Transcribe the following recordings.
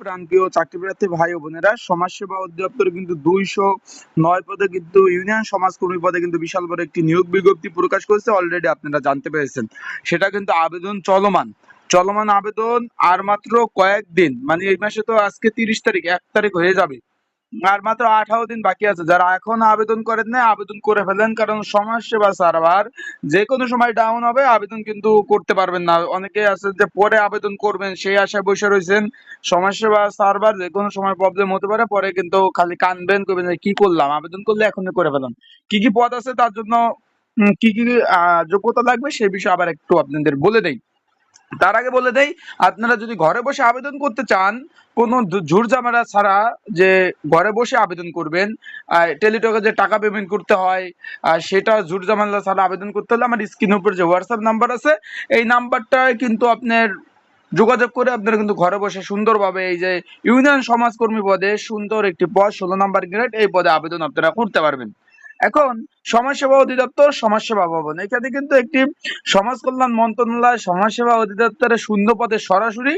প্রাণপ্রিয় চাকরিপ্রার্থী ভাই ও বোনেরা, সমাজসেবা অধিদপ্তর কিন্তু দুইশো নয় পদে কিন্তু ইউনিয়ন সমাজকর্মী পদে কিন্তু বিশাল বড় একটি নিয়োগ বিজ্ঞপ্তি প্রকাশ করেছে। অলরেডি আপনারা জানতে পেরেছেন। সেটা কিন্তু আবেদন চলমান। চলমান আবেদন আর মাত্র কয়েকদিন মানে এই মাসে তো আজকে তিরিশ তারিখ, এক তারিখ হয়ে যাবে। আর মাত্র আঠারো দিন বাকি আছে। যারা এখন আবেদন করেন না আবেদন করে ফেলেন, কারণ সমাজসেবা সার্ভার যে কোনো সময় ডাউন হবে, আবেদন কিন্তু করতে পারবেন না। অনেকে আছে যে পরে আবেদন করবেন, সেই আশায় বসে রয়েছেন। সমাজসেবা সার্ভার যে কোনো সময় প্রবলেম হতে পারে, পরে কিন্তু খালি কানবেন করবেন কি করলাম? আবেদন করলে এখনই করে ফেলাম। কি কি পদ আছে তার জন্য কি কি যোগ্যতা লাগবে সেই বিষয়ে আবার একটু আপনাদের বলে দেই। তার আগে বলে দেই আপনারা যদি ঘরে বসে আবেদন করতে চান কোনো ধু- ঝুরঝামেলা ছাড়া যে ঘরে বসে আবেদন করবেন টেলিটকে যে টাকা পেমেন্ট করতে হয় আহ, সেটা ঝুরঝামেলা ছাড়া আবেদন করতে হলে আমার স্ক্রিনের উপর যে হোয়াটসঅ্যাপ নাম্বার আছে এই নাম্বারটায় কিন্তু আপনার যোগাযোগ করে আপনারা কিন্তু ঘরে বসে সুন্দরভাবে এই যে ইউনিয়ন সমাজকর্মী পদে সুন্দর একটি পদ ষোলো নাম্বার গ্রেড এই পদে আবেদন আপনারা করতে পারবেন। এখন সমাজসেবা অধিদপ্তর সমাজসেবা ভবন। এখানে কিন্তু একটি সমাজ কল্যাণ মন্ত্রণালয়, সমাজসেবা অধিদপ্তরের শূন্য পদে সরাসরি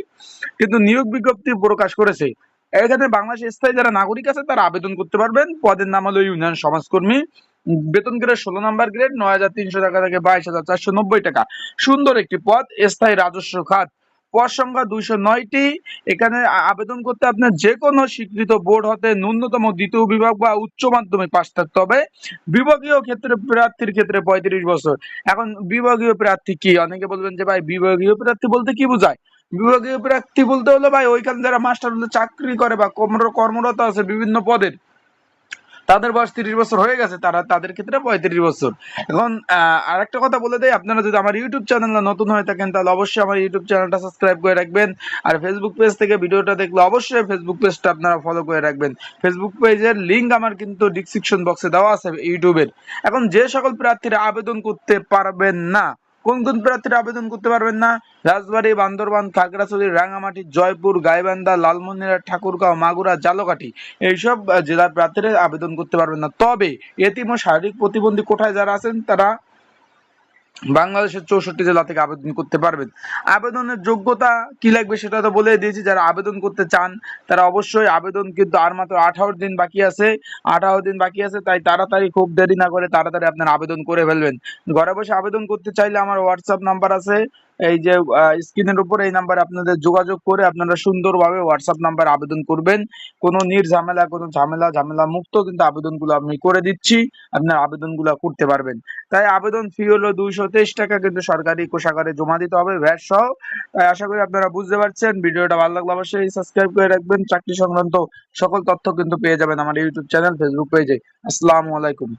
কিন্তু নিয়োগ বিজ্ঞপ্তি প্রকাশ করেছে। এখানে বাংলাদেশ স্থায়ী যারা নাগরিক আছে তারা আবেদন করতে পারবেন। পদের নাম হলো ইউনিয়ন সমাজকর্মী। বেতন গ্রেড ষোলো নাম্বার গ্রেড, নয় হাজার তিনশো টাকা থেকে বাইশ হাজার চারশো নব্বই টাকা। সুন্দর একটি পদ, স্থায়ী রাজস্ব খাত। পদ সংখ্যা দুইশো নয়টি। এখানে আবেদন করতে আপনার যে কোনো স্বীকৃত বোর্ড হতে ন্যূনতম দ্বিতীয় বিভাগ বা উচ্চ মাধ্যমিক পাশ থাকতে হবে। বিভাগীয় ক্ষেত্রে প্রার্থীর ক্ষেত্রে পঁয়ত্রিশ বছর। এখন বিভাগীয় প্রার্থী কি? অনেকে বলবেন যে ভাই, বিভাগীয় প্রার্থী বলতে কি বোঝায়? বিভাগীয় প্রার্থী বলতে হলো ভাই, ওইখানে যারা মাস্টার চাকরি করে বা কর্ম- কর্মরত আছে বিভিন্ন পদের। তাদের বয়স তিরিশ বছর হয়ে গেছে তারা তাদের ক্ষেত্রে পঁয়ত্রিশ বছর। এখন আহ, আরেকটা কথা বলে দেয় আপনারা যদি আমার ইউটিউব চ্যানেলে নতুন হয়ে থাকেন তাহলে অবশ্যই আমার ইউটিউব চ্যানেলটা সাবস্ক্রাইব করে রাখবেন। আর ফেসবুক পেজ থেকে ভিডিওটা দেখলে অবশ্যই ফেসবুক পেজটা আপনারা ফলো করে রাখবেন। ফেসবুক পেজের লিঙ্ক আমার কিন্তু ডিসক্রিপশন বক্সে দেওয়া আছে ইউটিউবের এখন যে সকল প্রার্থীরা আবেদন করতে পারবেন না কোন কোন প্রার্থীরা আবেদন করতে পারবেন না? রাজবাড়ী, বান্দরবান, খাগড়াছড়ি, রাঙামাটি, জয়পুর, গাইবান্ধা, লালমনিরহাট, ঠাকুরগাঁও, মাগুরা, জালকাঠি এইসব জেলার প্রার্থীরা আবেদন করতে পারবেন না। তবে এতিম ও শারীরিক প্রতিবন্ধী কোঠায় যারা আছেন, তারা বাংলাদেশের চৌষট্টি জেলা থেকে আবেদন করতে পারবেন। আবেদনের যোগ্যতা কি লাগবে সেটা তো বলে দিয়েছি, যারা আবেদন করতে চান তারা অবশ্যই আবেদন কিন্তু আর মাত্র আঠারো দিন বাকি আছে, আঠারো দিন বাকি আছে, তাই তাড়াতাড়ি খুব দেরি না করে তাড়াতাড়ি আপনার আবেদন করে ফেলবেন। ঘরে বসে আবেদন করতে চাইলে আমার হোয়াটসঅ্যাপ নাম্বার আছে, এই যে স্ক্রিনের উপর এই নাম্বারে আপনাদের যোগাযোগ করে আপনারা সুন্দরভাবে হোয়াটসঅ্যাপ নাম্বার আবেদন করবেন। কোনো নির্ঝামেলা কোনো ঝামেলা ঝামেলা মুক্ত কিন্তু আবেদনগুলো আমি করে দিচ্ছি, আপনার আবেদনগুলো করতে পারবেন। তাই আবেদন ফি হলো দুইশো তেইশ টাকা, কিন্তু সরকারি কোষাগারে জমা দিতে হবে ভ্যাট সহ। তাই আশা করি আপনারা বুঝতে পারছেন। ভিডিওটা ভালো লাগলে অবশ্যই সাবস্ক্রাইব করে রাখবেন। চাকরি সংক্রান্ত সকল তথ্য কিন্তু পেয়ে যাবেন আমার ইউটিউব চ্যানেল ফেসবুক পেজে আসসালামু আলাইকুম।